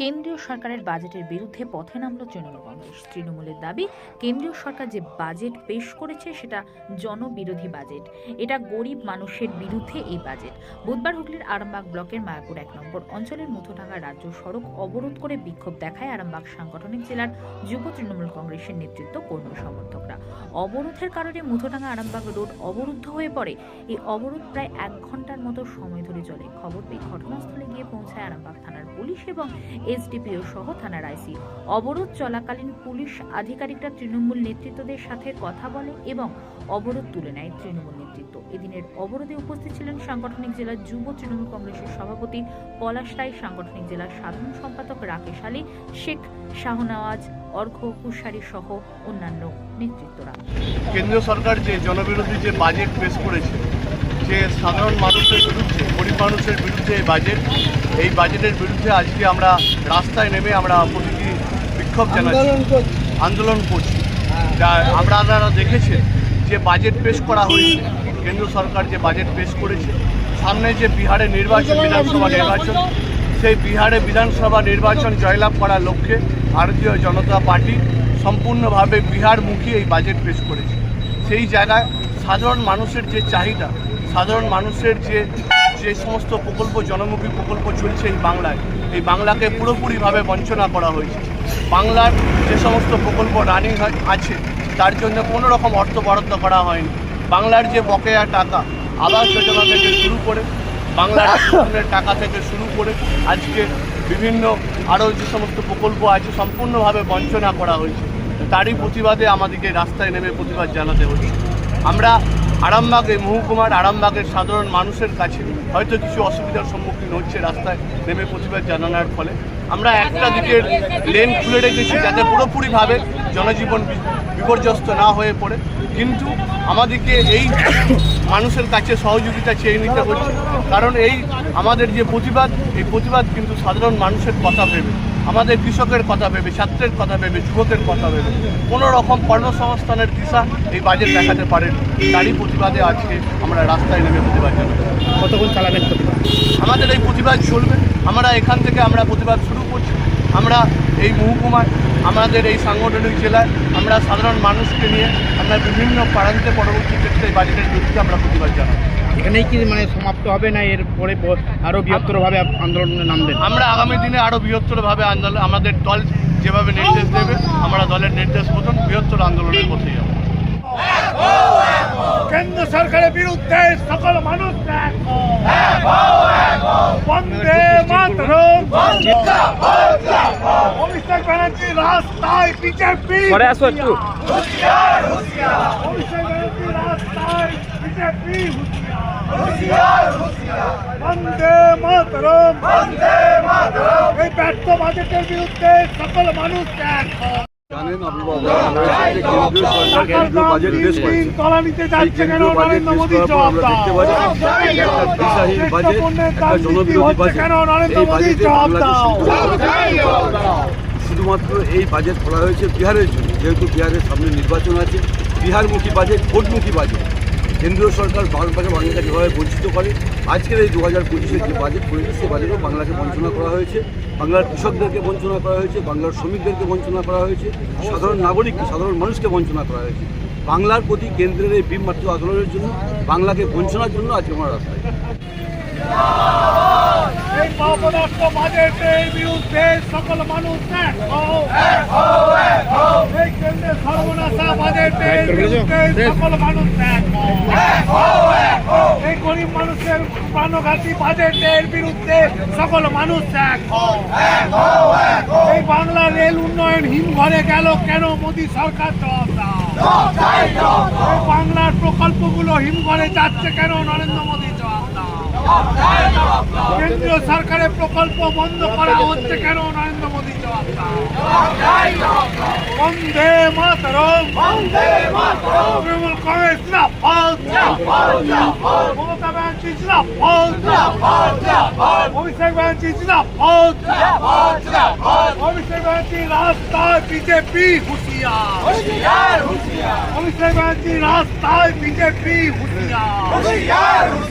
কেন্দ্রীয় সরকারের বাজেটের বিরুদ্ধে পথে নামল তৃণমূল কংগ্রেস। তৃণমূলের দাবি, কেন্দ্রীয় সরকার যে বাজেট পেশ করেছে সেটা জনবিরোধী বাজেট। এটা গরিব মানুষের বিরুদ্ধে এই বাজেট। বুধবার হুগলির আরামবাগ ব্লকের মায়াপুর এক নম্বর অঞ্চলের মুথোডাঙ্গা রাজ্য সড়ক অবরোধ করে বিক্ষোভ দেখায় আরামবাগ সাংগঠনিক জেলার যুব তৃণমূল কংগ্রেসের নেতৃত্ব কর্মী সমর্থকরা। অবরোধের কারণে মুথোডাঙ্গা আরামবাগ রোড অবরুদ্ধ হয়ে পড়ে। এই অবরোধ প্রায় এক ঘণ্টার মতো সময় ধরে চলে। খবর পেয়ে ঘটনাস্থলে গিয়ে পৌঁছায় আরামবাগ থানার পুলিশ এবং এসডিপিও সহ থানার আইসি। অবরোধ চলাকালীন পুলিশ আধিকারিকরা তৃণমূল নেতৃত্বদের সাথে কথা বলে এবং অবরোধ তুলে নেয় তৃণমূল নেতৃত্ব। এদিনের অবরোধে উপস্থিত ছিলেন সাংগঠনিক জেলার যুব তৃণমূল কংগ্রেসের সভাপতি পলাশ রায়, সাংগঠনিক জেলার সাধারণ সম্পাদক রাকেশ আলী, শেখ শাহনওয়াজ অর্ঘ্য কুশারি সহ অন্যান্য নেতৃত্বরা। কেন্দ্রীয় সরকার যে জনবিরোধী যে বাজেট পেশ করেছে যে সাধারণ মানুষের বিরুদ্ধে গরিব মানুষের বিরুদ্ধে এই বাজেট এই বাজেটের বিরুদ্ধে আজকে আমরা রাস্তায় নেমে আমরা প্রতিটি বিক্ষোভ জানাচ্ছি। আন্দোলন করছি। যা আমরা আপনারা দেখেছেন যে বাজেট পেশ করা হয়েছে কেন্দ্র সরকার যে বাজেট পেশ করেছে সামনে যে বিহারে নির্বাচন বিধানসভা নির্বাচন সেই বিহারে বিধানসভা নির্বাচন জয়লাভ করার লক্ষ্যে ভারতীয় জনতা পার্টি সম্পূর্ণভাবে বিহারমুখী এই বাজেট পেশ করেছে। সেই জায়গায় সাধারণ মানুষের যে চাহিদা সাধারণ মানুষের যে যে সমস্ত প্রকল্প, জনমুখী প্রকল্প চলছে এই বাংলায়, এই বাংলাকে পুরোপুরিভাবে বঞ্চনা করা হয়েছে। বাংলার যে সমস্ত প্রকল্প রানিং আছে, তার জন্য কোনো রকম অর্থ বরাদ্দ করা হয়নি। বাংলার যে বকেয়া টাকা, আবাস যোজনা থেকে শুরু করে, বাংলার টাকা থেকে শুরু করে, আজকে বিভিন্ন আরও যে সমস্ত প্রকল্প আছে, সম্পূর্ণভাবে বঞ্চনা করা হয়েছে। তারই প্রতিবাদে আমাদেরকে রাস্তায় নেমে প্রতিবাদ জানাতে হচ্ছে। আমরা আরামবাগ মহকুমার আরামবাগের সাধারণ মানুষের কাছে হয়তো কিছু অসুবিধার সম্মুখীন হচ্ছে, রাস্তায় নেমে প্রতিবাদ জানানোর ফলে। আমরা একটা দিকের লেন খুলে রেখেছি যাতে পুরোপুরিভাবে জনজীবন বিপর্যস্ত না হয়ে পড়ে। কিন্তু আমাদেরকে এই মানুষের কাছে সহযোগিতা চেয়ে নিতে হচ্ছে। কারণ এই আমাদের যে প্রতিবাদ, এই প্রতিবাদ কিন্তু সাধারণ মানুষের কথা ভেবে। আমাদের কৃষকের কথা ভেবে ছাত্রের কথা ভেবে যুবকের কথা ভেবে কোনো রকম কর্মসংস্থানের দিশা এই বাজেট দেখাতে পারেন। তারই প্রতিবাদে আজকে আমরা রাস্তায় নেমে প্রতিবাদ জানাব। কতক্ষণ চালাবেন প্রতিবাদ? আমাদের এই প্রতিবাদ চলবে। আমরা এখান থেকে আমরা প্রতিবাদ শুরু করছি। আমরা এই মহকুমায় আমাদের এই সাংগঠনিক জেলায় আমরা সাধারণ মানুষকে নিয়ে আমরা বিভিন্ন প্রান্তে পরবর্তী ক্ষেত্রে এই বাজেটের বিরুদ্ধে আমরা প্রতিবাদ জানাব। এখানেই কি মানে সমাপ্ত হবে না? এর পরে ব- আরও বৃহত্তরভাবে আন্দোলনে নামবেন? আমরা আগামী দিনে আরও বৃহত্তরভাবে আন্দোলন আমাদের দল যেভাবে নির্দেশ দেবে আমরা দলের নির্দেশ মতন বৃহত্তর আন্দোলনের পথে যাব। কেন্দ্র সরকারের বিরুদ্ধে সকল মানুষ বন্দে মাতরম। অভিষেক ব্যানার্জি রাস্তায় বিজেপি। পরে আসো একটু। অভিষেক ব্যানার্জি রাস্তায় বিজেপি বন্দে মাতরম। এই ব্যর্থ বাজেটের বিরুদ্ধে সকল মানুষ এক। জানেন শুধুমাত্র এই বাজেট করা হয়েছে বিহারের জন্য। যেহেতু বিহারের সামনে নির্বাচন আছে বিহারমুখী বাজেট ভোটমুখী বাজেট। কেন্দ্রীয় সরকার বাংলাকে বাংলাকে যেভাবে বঞ্চিত করে, আজকের এই দু হাজার পঁচিশের যে বাজেট পড়েছে সেই বাজেটও বাংলাকে বঞ্চনা করা হয়েছে। বাংলার কৃষকদেরকে বঞ্চনা করা হয়েছে, বাংলার শ্রমিকদেরকে বঞ্চনা করা হয়েছে, সাধারণ নাগরিককে, সাধারণ মানুষকে বঞ্চনা করা হয়েছে। বাংলার প্রতি কেন্দ্রের এই বিমমাত্র আন্দোলনের জন্য, বাংলাকে বঞ্চনার জন্য আজকে আমরা রাস্তায়। এই অপদার্থ বাজেটের বিরুদ্ধে সকল মানুষ। এই কেন্দ্রের সর্বনাশা বাজেটের বিরুদ্ধে সকল মানুষ এই গরিব মানুষের প্রাণঘাতী বাজেটের বিরুদ্ধে সকল মানুষ এক এই বাংলা রেল উন্নয়ন হিমঘরে গেল কেন মোদী সরকার বাংলার প্রকল্পগুলো হিমঘরে যাচ্ছে কেন নরেন্দ্র মোদী কেন্দ্রীয় সরকারের প্রকল্প বন্ধ করা হচ্ছে কেন নরেন্দ্র মোদী বন্দে মাতরম। তৃণমূল কংগ্রেস না মমতা ব্যানার্জি না অভিষেক ব্যানার্জি না অভিষেক ব্যানার্জি রাস্তায় বিজেপি হুঁশিয়ার। অভিষেক ব্যানার্জি রাস্তায় বিজেপি হুঁশিয়ার।